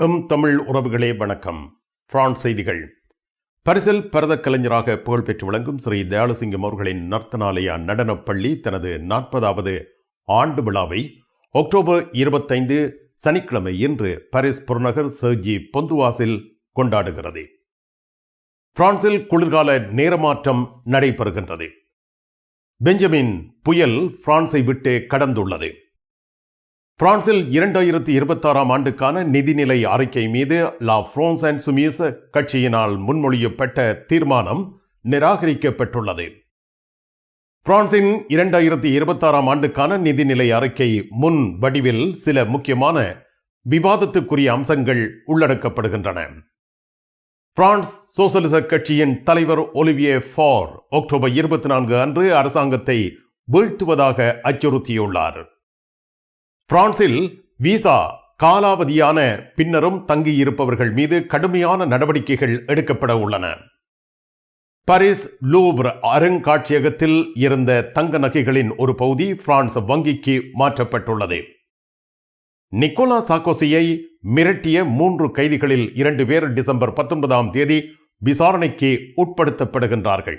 M Tamil உறவுகளே வணக்கம். France செய்திகள். பரிசில் பரத கலைஞராக புகழ்பெற்று விளங்கும் ஸ்ரீ தயாளசிங்கம் அவர்களின் நர்த்தனாலயா நடனப் பள்ளி தனது நாற்பதாவது ஆண்டு விழாவை அக்டோபர் இருபத்தைந்து சனிக்கிழமை இன்று பாரிஸ் புறநகர் சர்ஜி பொந்துவாசில் கொண்டாடுகிறது. பிரான்சில் குளிர்கால நேரமாற்றம் நடைபெறுகின்றது. பெஞ்சமின் புயல் பிரான்ஸை விட்டு கடந்துள்ளது. பிரான்சில் இரண்டாயிரத்தி இருபத்தாறாம் ஆண்டுக்கான நிதிநிலை அறிக்கை மீது லா ஃப்ரான்ஸ் அண்ட் சுமீஸ் கட்சியினால் முன்மொழியப்பட்ட தீர்மானம் நிராகரிக்கப்பட்டுள்ளது. பிரான்சின் இரண்டாயிரத்தி இருபத்தாறாம் ஆண்டுக்கான நிதிநிலை அறிக்கை முன் வடிவில் சில முக்கியமான விவாதத்துக்குரிய அம்சங்கள் உள்ளடக்கப்படுகின்றன. பிரான்ஸ் சோசலிச கட்சியின் தலைவர் ஒலிவியே ஃபார் அக்டோபர் இருபத்தி நான்கு அன்று அரசாங்கத்தை வீழ்த்துவதாக அச்சுறுத்தியுள்ளார். பிரான்சில் விசா காலாவதியான பின்னரும் தங்கியிருப்பவர்கள் மீது கடுமையான நடவடிக்கைகள் எடுக்கப்பட உள்ளன. பாரிஸ் லூவ்ர் அருங்காட்சியகத்தில் இருந்த தங்க நகைகளின் ஒரு பகுதி பிரான்ஸ் வங்கிக்கு மாற்றப்பட்டுள்ளது. நிக்கோலா சாக்கோசியை மிரட்டிய மூன்று கைதிகளில் இரண்டு பேர் டிசம்பர் பத்தொன்பதாம் தேதி விசாரணைக்கு உட்படுத்தப்படுகின்றார்கள்.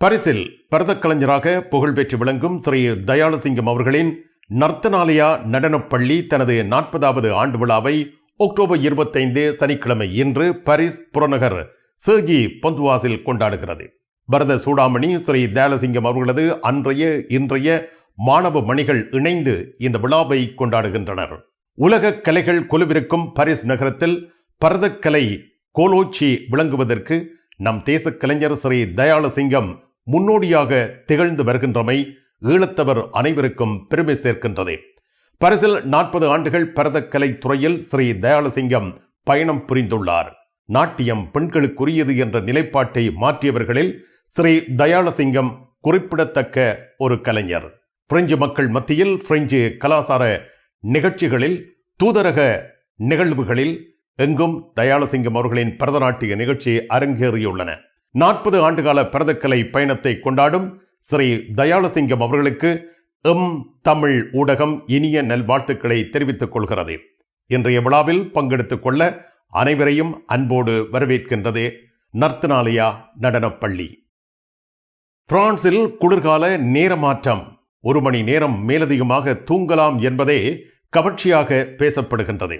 பரிசில் பரதக் கலைஞராக புகழ்பெற்று விளங்கும் ஸ்ரீ தயாளசிங்கம் அவர்களின் நர்த்தனாலயா நடனப்பள்ளி தனது நாற்பதாவது ஆண்டு விழாவை அக்டோபர் இருபத்தைந்து சனிக்கிழமை இன்று பரிஸ் புறநகர் சேகி பொந்துவாசில் கொண்டாடுகிறது. பரத சூடாமணி ஸ்ரீ தயாளசிங்கம் அவர்களது அன்றைய இன்றைய மாணவ மணிகள் இணைந்து இந்த விழாவை கொண்டாடுகின்றனர். உலக கலைகள் குழுவிருக்கும் பரிஸ் நகரத்தில் பரதக்கலை கோலோச்சி விளங்குவதற்கு நம் தேச கலைஞர் ஸ்ரீ தயாளசிங்கம் முன்னோடியாக திகழ்ந்து வருகின்றமை ஈழத்தவர் அனைவருக்கும் பெருமை சேர்க்கின்றது. பரிசில் நாற்பது ஆண்டுகள் பரதக்கலை துறையில் ஸ்ரீ தயாளசிங்கம் பயணம் புரிந்துள்ளார். நாட்டியம் பெண்களுக்குரியது என்ற நிலைப்பாட்டை மாற்றியவர்களில் ஸ்ரீ தயாளசிங்கம் குறிப்பிடத்தக்க ஒரு கலைஞர். பிரெஞ்சு மக்கள் மத்தியில் பிரெஞ்சு கலாசார நிகழ்ச்சிகளில் தூதரக நிகழ்வுகளில் எங்கும் தயாளசிங்கம் அவர்களின் பரதநாட்டிய நிகழ்ச்சி அரங்கேறியுள்ளன. நாற்பது ஆண்டுகால பரதக்கலை பயணத்தை கொண்டாடும் ஸ்ரீ தயாளசிங்கம் அவர்களுக்கு எம் தமிழ் ஊடகம் இனிய நல்வாழ்த்துக்களை தெரிவித்துக் கொள்கிறது. இன்றைய விழாவில் பங்கெடுத்துக் கொள்ள அனைவரையும் அன்போடு வரவேற்கின்றது நர்த்தனாலயா நடனப்பள்ளி. பிரான்சில் குளிர்கால நேரமாற்றம். ஒரு மணி நேரம் மேலதிகமாக தூங்கலாம் என்பதே கவர்ச்சியாக பேசப்படுகின்றது.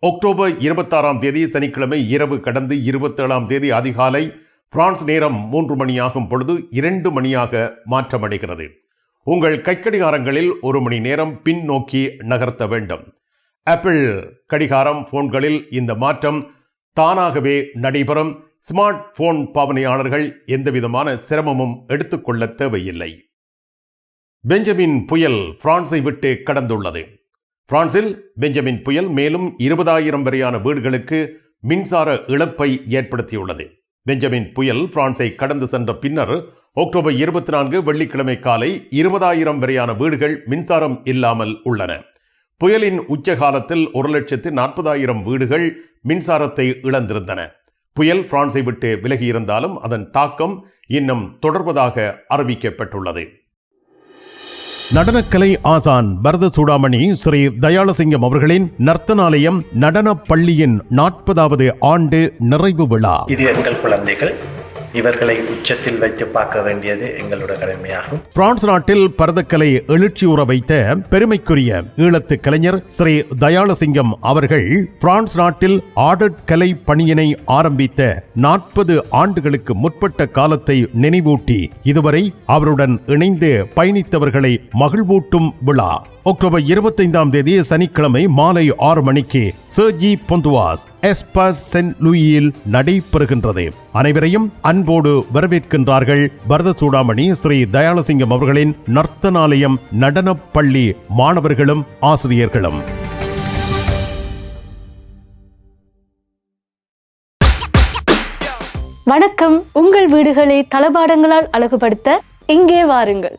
அக்டோபர் இருபத்தாறாம் தேதி சனிக்கிழமை இரவு கடந்து இருபத்தேழாம் தேதி அதிகாலை பிரான்ஸ் நேரம் மூன்று மணியாகும் பொழுது இரண்டு மணியாக மாற்றமடைகிறது. உங்கள் கைக்கடிகாரங்களில் ஒரு மணி நேரம் பின்னோக்கி நகர்த்த வேண்டும். ஆப்பிள் கடிகாரம் போன்களில் இந்த மாற்றம் தானாகவே நடைபெறும். ஸ்மார்ட் போன் பாவனையாளர்கள் எந்தவிதமான சிரமமும் எடுத்துக்கொள்ள தேவையில்லை. பெஞ்சமின் புயல் பிரான்ஸை விட்டு கடந்துள்ளது. பிரான்சில் பெஞ்சமின் புயல் மேலும் இருபதாயிரம் வரையான வீடுகளுக்கு மின்சார இழப்பை ஏற்படுத்தியுள்ளது. பெஞ்சமின் புயல் பிரான்ஸை கடந்து சென்ற பின்னர் அக்டோபர் இருபத்தி நான்கு வெள்ளிக்கிழமை காலை இருபதாயிரம் வரையான வீடுகள் மின்சாரம் இல்லாமல் உள்ளன. புயலின் உச்ச காலத்தில் ஒரு லட்சத்து நாற்பதாயிரம் வீடுகள் மின்சாரத்தை இழந்திருந்தன. புயல் பிரான்ஸை விட்டு விலகியிருந்தாலும் அதன் தாக்கம் இன்னும் தொடர்வதாக அறிவிக்கப்பட்டுள்ளது. நடனக்கலை ஆசான் பரத சூடாமணி ஸ்ரீ தயாளசிங்கம் அவர்களின் நர்த்தனாலயம் நடன பள்ளியின் நாற்பதாவது ஆண்டு நிறைவு விழா. இது எங்கள் குழந்தைகள். இவர்களை உச்சத்தில் வைத்து பார்க்க வேண்டியது எங்களோட கடமையாகும். பிரான்ஸ் நாட்டில் பரதக்கலை எழுச்சி உற வைத்த பெருமைக்குரிய ஈழத்து கலைஞர் ஸ்ரீ தயாளசிங்கம் அவர்கள் பிரான்ஸ் நாட்டில் ஆடற்கலை பணியினை ஆரம்பித்த நாற்பது ஆண்டுகளுக்கு முற்பட்ட காலத்தை நினைவூட்டி இதுவரை அவருடன் இணைந்து பயணித்தவர்களை மகிழ்வூட்டும் விழா. அக்டோபர் இருபத்தைந்தாம் தேதி சனிக்கிழமை மாலை ஆறு மணிக்கு சர்ஜி பொந்துவாஸ் எஸ்பஸ் சென்ட் லூயில் நடைபெறுகின்றது. அனைவரையும் அன்போடு வரவேற்கின்றார்கள் பரத சூடாமணி ஸ்ரீ தயாலசிங்கம் அவர்களின் நர்த்தனாலயம் நடனப் பள்ளி மாணவர்களும் ஆசிரியர்களும். வணக்கம். உங்கள் வீடுகளை தளபாடங்களால் அழகுபடுத்த இங்கே வாருங்கள்.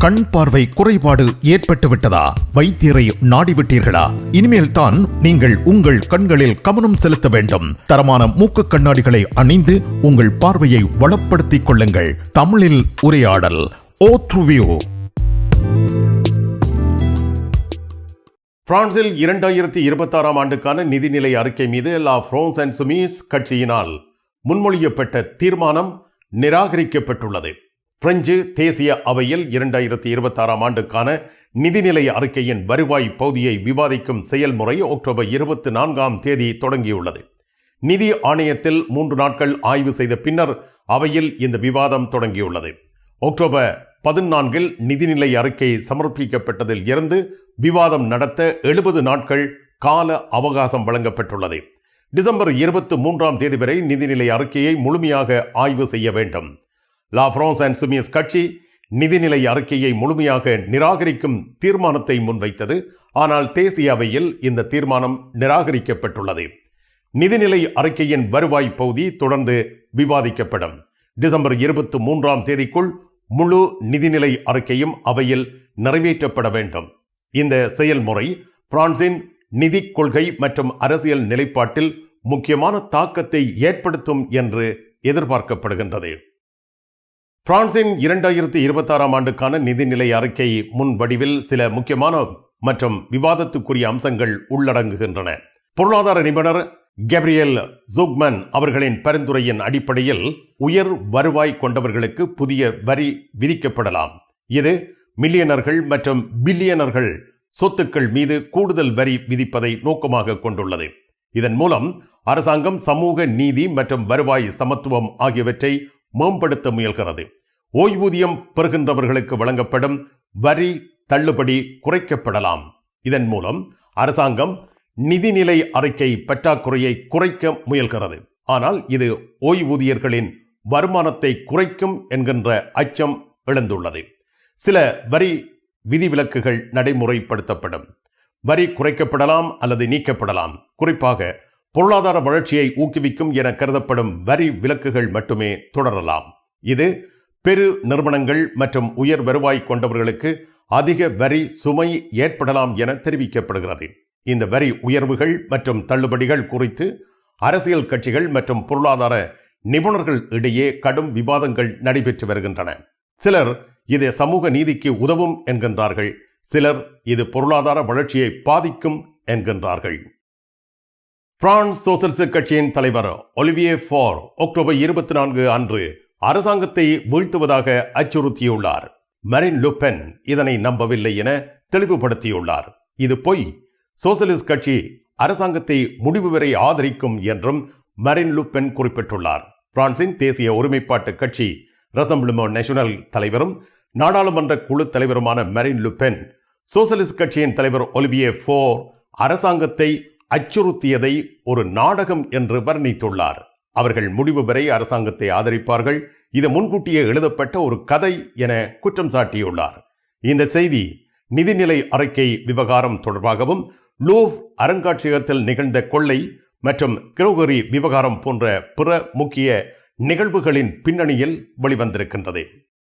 கண் பார்வை குறைபாடு ஏற்பட்டுவிட்டதா? வைத்தியரை நாடிவிட்டீர்களா? இனிமேல் தான் நீங்கள் உங்கள் கண்களில் கவனம் செலுத்த வேண்டும். தரமான மூக்கு கண்ணாடிகளை அணிந்து உங்கள் பார்வையை வளப்படுத்திக் கொள்ளுங்கள். தமிழில் உரையாடல் ஓ பிரான்சில் இரண்டாயிரத்தி இருபத்தாறாம் ஆண்டுக்கான நிதிநிலை அறிக்கை மீது லா ஃப்ரோன்ஸ் அண்ட் சுமீஸ் கட்சியினால் முன்மொழியப்பட்ட தீர்மானம் நிராகரிக்கப்பட்டுள்ளது. பிரெஞ்சு தேசிய அவையில் இரண்டாயிரத்தி இருபத்தாறாம் ஆண்டுக்கான நிதிநிலை அறிக்கையின் வருவாய் பகுதியை விவாதிக்கும் செயல்முறை அக்டோபர் இருபத்தி நான்காம் தேதி தொடங்கியுள்ளது. நிதி ஆணையத்தில் மூன்று நாட்கள் ஆய்வு செய்த பின்னர் அவையில் இந்த விவாதம் தொடங்கியுள்ளது. அக்டோபர் பதினான்கில் நிதிநிலை அறிக்கை சமர்ப்பிக்கப்பட்டதில் இருந்து விவாதம் நடத்த எழுபது நாட்கள் கால அவகாசம் வழங்கப்பட்டுள்ளது. டிசம்பர் இருபத்தி மூன்றாம் தேதி வரை நிதிநிலை அறிக்கையை முழுமையாக ஆய்வு செய்ய வேண்டும். லா பிரான்ஸ் அண்ட் சுமியஸ் கட்சி நிதிநிலை அறிக்கையை முழுமையாக நிராகரிக்கும் தீர்மானத்தை முன்வைத்தது. ஆனால் தேசிய அவையில் இந்த தீர்மானம் நிராகரிக்கப்பட்டுள்ளது. நிதிநிலை அறிக்கையின் வருவாய் பகுதி தொடர்ந்து விவாதிக்கப்படும். டிசம்பர் இருபத்தி மூன்றாம் தேதிக்குள் முழு நிதிநிலை அறிக்கையும் அவையில் நிறைவேற்றப்பட வேண்டும். இந்த செயல்முறை பிரான்சின் நிதி கொள்கை மற்றும் அரசியல் நிலைப்பாட்டில் முக்கியமான தாக்கத்தை ஏற்படுத்தும் என்று எதிர்பார்க்கப்படுகின்றது. பிரான்சின் இரண்டாயிரத்தி இருபத்தாறாம் ஆண்டுக்கான நிதிநிலை அறிக்கை முன் வடிவில் சில முக்கியமான மற்றும் விவாதத்துக்குரிய அம்சங்கள் உள்ளடங்குகின்றன. பொருளாதார நிபுணர் கேப்ரியல் ஜூக்மன் அவர்களின் பரிந்துரையின் அடிப்படையில் உயர் வருவாய் கொண்டவர்களுக்கு புதிய வரி விதிக்கப்படலாம். இது மில்லியனர்கள் மற்றும் பில்லியனர்கள் சொத்துக்கள் மீது கூடுதல் வரி விதிப்பதை நோக்கமாக கொண்டுள்ளது. இதன் மூலம் அரசாங்கம் சமூக நீதி மற்றும் வருவாய் சமத்துவம் ஆகியவற்றை மேம்படுத்த முயல்கிறது. ஓய்வூதியம் பெறுகின்றவர்களுக்கு வழங்கப்படும் வரி தள்ளுபடி குறைக்கப்படலாம். இதன் மூலம் அரசாங்கம் நிதிநிலை அறிக்கை பற்றாக்குறையை குறைக்க முயல்கிறது. ஆனால் இது ஓய்வூதியர்களின் வருமானத்தை குறைக்கும் என்கின்ற அச்சம் எழுந்துள்ளது. சில வரி விதிவிலக்குகள் நடைமுறைப்படுத்தப்படும். வரி குறைக்கப்படலாம் அல்லது நீக்கப்படலாம். குறிப்பாக பொருளாதார வளர்ச்சியை ஊக்குவிக்கும் என கருதப்படும் வரி விலக்குகள் மட்டுமே தொடரலாம். இது பெரு நிறுவனங்கள் மற்றும் உயர் வருவாய் கொண்டவர்களுக்கு அதிக வரி சுமை ஏற்படலாம் என தெரிவிக்கப்படுகிறது. இந்த வரி உயர்வுகள் மற்றும் தள்ளுபடிகள் குறித்து அரசியல் கட்சிகள் மற்றும் பொருளாதார நிபுணர்கள் இடையே கடும் விவாதங்கள் நடைபெற்று வருகின்றன. சிலர் இது சமூக நீதிக்கு உதவும் என்கின்றார்கள். சிலர் இது பொருளாதார வளர்ச்சியை பாதிக்கும் என்கின்றார்கள். பிரான்ஸ் சோசலிச கட்சியின் தலைவர் ஒலிவியே ஃபார் அக்டோபர் இருபத்தி நான்கு அன்று அரசாங்கத்தை வீழ்த்துவதாக அச்சுறுத்தியுள்ளார். மரின் லுப்பென் இதனை நம்பவில்லை என தெளிவுபடுத்தியுள்ளார். இது பொய். சோசலிஸ்ட் கட்சி அரசாங்கத்தை முடிவு வரை ஆதரிக்கும் என்றும் மரின் லுப்பென் குறிப்பிட்டுள்ளார். பிரான்சின் தேசிய ஒருமைப்பாட்டு கட்சி ரசம்பிளிமோ நேஷனல் தலைவரும் நாடாளுமன்ற குழு தலைவருமான மரின் லுப்பென் சோசலிஸ்ட் கட்சியின் தலைவர் ஒலிவியே ஃபோர் அரசாங்கத்தை அச்சுறுத்தியதை ஒரு நாடகம் என்று வர்ணித்துள்ளார். அவர்கள் முடிவு வரை அரசாங்கத்தை ஆதரிப்பார்கள். இது முன்கூட்டியே எழுதப்பட்ட ஒரு கதை என குற்றம் சாட்டியுள்ளார். இந்த செய்தி நிதிநிலை அறிக்கை விவகாரம் தொடர்பாகவும் லூவ் அருங்காட்சியகத்தில் நிகழ்ந்த கொள்ளை மற்றும் கிரோகரி விவகாரம் போன்ற பிற முக்கிய நிகழ்வுகளின் பின்னணியில் வெளிவந்திருக்கின்றது.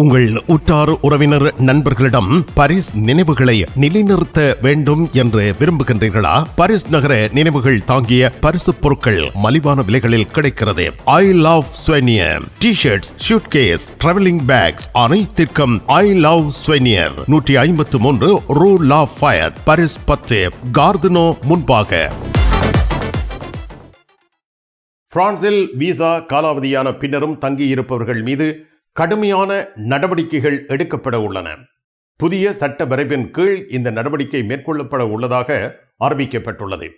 உங்கள் உற்றார் உறவினர் நண்பர்களிடம் பரிஸ் நினைவுகளை நிலைநிறுத்த வேண்டும் என்று விரும்புகின்றீர்களா? பரிஸ் நகர நினைவுகள் தாங்கிய பரிசு பொருட்கள் மலிவான விலைகளில் கிடைக்கிறது. I love souvenir T shirts suitcase travelling bags அனைத்திற்கும் ஐ லவ் ஸ்வெனியர் நூற்றி ஐம்பத்து மூன்று ரூ லா ஃபயர் பரிஸ் பத்து கார்தனோ முன்பாக. பிரான்சில் விசா காலாவதியான பின்னரும் தங்கியிருப்பவர்கள் மீது கடுமையான நடவடிக்கைகள் எடுக்கப்பட உள்ளன. புதிய சட்ட வரைவின் கீழ் இந்த நடவடிக்கை மேற்கொள்ளப்பட உள்ளதாக அறிவிக்கப்பட்டுள்ளது.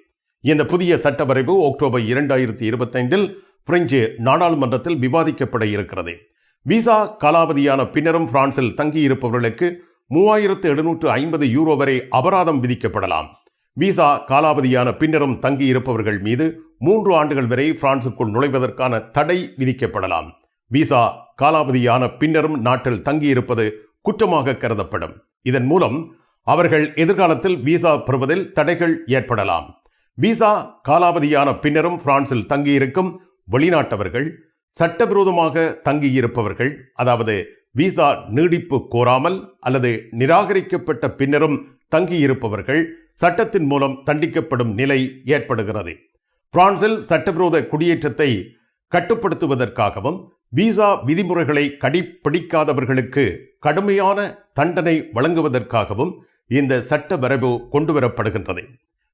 இந்த புதிய சட்ட வரைவு அக்டோபர் இரண்டாயிரத்தி இருபத்தைந்தில் பிரெஞ்சு நாடாளுமன்றத்தில் விவாதிக்கப்பட இருக்கிறது. விசா காலாவதியான பின்னரும் பிரான்சில் தங்கியிருப்பவர்களுக்கு மூவாயிரத்து எழுநூற்று ஐம்பது யூரோ வரை அபராதம் விதிக்கப்படலாம். விசா காலாவதியான பின்னரும் தங்கியிருப்பவர்கள் மீது மூன்று ஆண்டுகள் வரை பிரான்சுக்குள் நுழைவதற்கான தடை விதிக்கப்படலாம். விசா காலாவதியான பின்னரும் நாட்டில் தங்கியிருப்பது குற்றமாக கருதப்படும். இதன் மூலம் அவர்கள் எதிர்காலத்தில் விசா பெறுவதில் தடைகள் ஏற்படலாம். விசா காலாவதியான பின்னரும் பிரான்சில் தங்கியிருக்கும் வெளிநாட்டவர்கள் சட்டவிரோதமாக தங்கியிருப்பவர்கள் அதாவது விசா நீடிப்பு கோராமல் அல்லது நிராகரிக்கப்பட்ட பின்னரும் தங்கியிருப்பவர்கள் சட்டத்தின் மூலம் தண்டிக்கப்படும் நிலை ஏற்படுகிறது. பிரான்சில் சட்டவிரோத குடியேற்றத்தை கட்டுப்படுத்துவதற்காகவும் விசா விதிமுறைகளை கடைப்பிடிக்காதவர்களுக்கு கடுமையான தண்டனை வழங்குவதற்காகவும் இந்த சட்ட வரைவு கொண்டுவரப்படுகின்றது.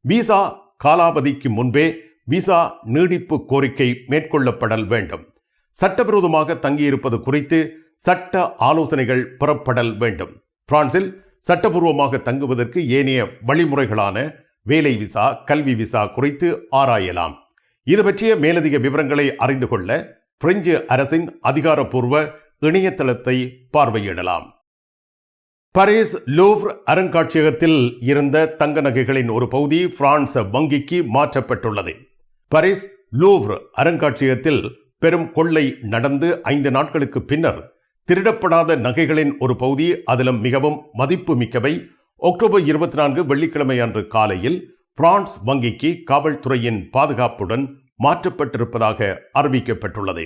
விசா காலாவதிக்கு முன்பே விசா நீடிப்பு கோரிக்கை மேற்கொள்ளப்படல் வேண்டும். சட்டவிரோதமாக தங்கியிருப்பது குறித்து சட்ட ஆலோசனைகள் பெறப்படல் வேண்டும். பிரான்சில் சட்டபூர்வமாக தங்குவதற்கு ஏனைய வழிமுறைகளான வேலை விசா கல்வி விசா குறித்து ஆராயலாம். இது பற்றிய மேலதிக விவரங்களை அறிந்து கொள்ள பிரெஞ்சு அரசின் அதிகாரப்பூர்வ இணையதளத்தை பார்வையிடலாம். பரிஸ் லூவ்ர் அருங்காட்சியகத்தில் இருந்த தங்க நகைகளின் ஒரு பகுதி பிரான்ஸ் வங்கிக்கு மாற்றப்பட்டுள்ளது. பரிஸ் லூவ்ர் அருங்காட்சியகத்தில் பெரும் கொள்ளை நடந்து ஐந்து நாட்களுக்கு பின்னர் திருடப்படாத நகைகளின் ஒரு பகுதி அதிலும் மிகவும் மதிப்பு மிக்கவை அக்டோபர் இருபத்தி நான்கு வெள்ளிக்கிழமை அன்று காலையில் பிரான்ஸ் வங்கிக்கு காவல்துறையின் பாதுகாப்புடன் மாற்றப்பட்டிருப்பதாக அறிவிக்கப்பட்டுள்ளது.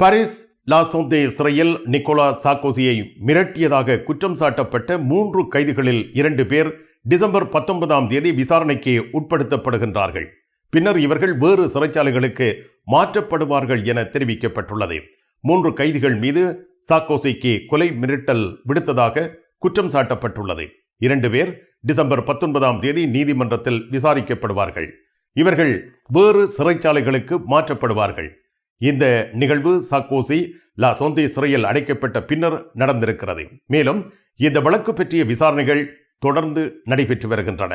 பாரிஸ் லாசோந்தே சிறையில் நிக்கோலா சாக்கோசியை மிரட்டியதாக குற்றம் சாட்டப்பட்ட மூன்று கைதிகளில் இரண்டு பேர் டிசம்பர் பத்தொன்பதாம் தேதி விசாரணைக்கு உட்படுத்தப்படுகின்றார்கள். பின்னர் இவர்கள் வேறு சிறைச்சாலைகளுக்கு மாற்றப்படுவார்கள் என தெரிவிக்கப்பட்டுள்ளது. மூன்று கைதிகள் மீது சாக்கோசிக்கு கொலை மிரட்டல் விடுத்ததாக குற்றம் சாட்டப்பட்டுள்ளது. இரண்டு பேர் டிசம்பர் பத்தொன்பதாம் தேதி நீதிமன்றத்தில் விசாரிக்கப்படுவார்கள். இவர்கள் வேறு சிறைச்சாலைகளுக்கு மாற்றப்படுவார்கள். இந்த நிகழ்வு சாக்கோசி லா சொந்தி சிறையில் அடைக்கப்பட்ட பின்னர் நடந்திருக்கிறது. மேலும் இந்த வழக்கு பற்றிய விசாரணைகள் தொடர்ந்து நடைபெற்று வருகின்றன.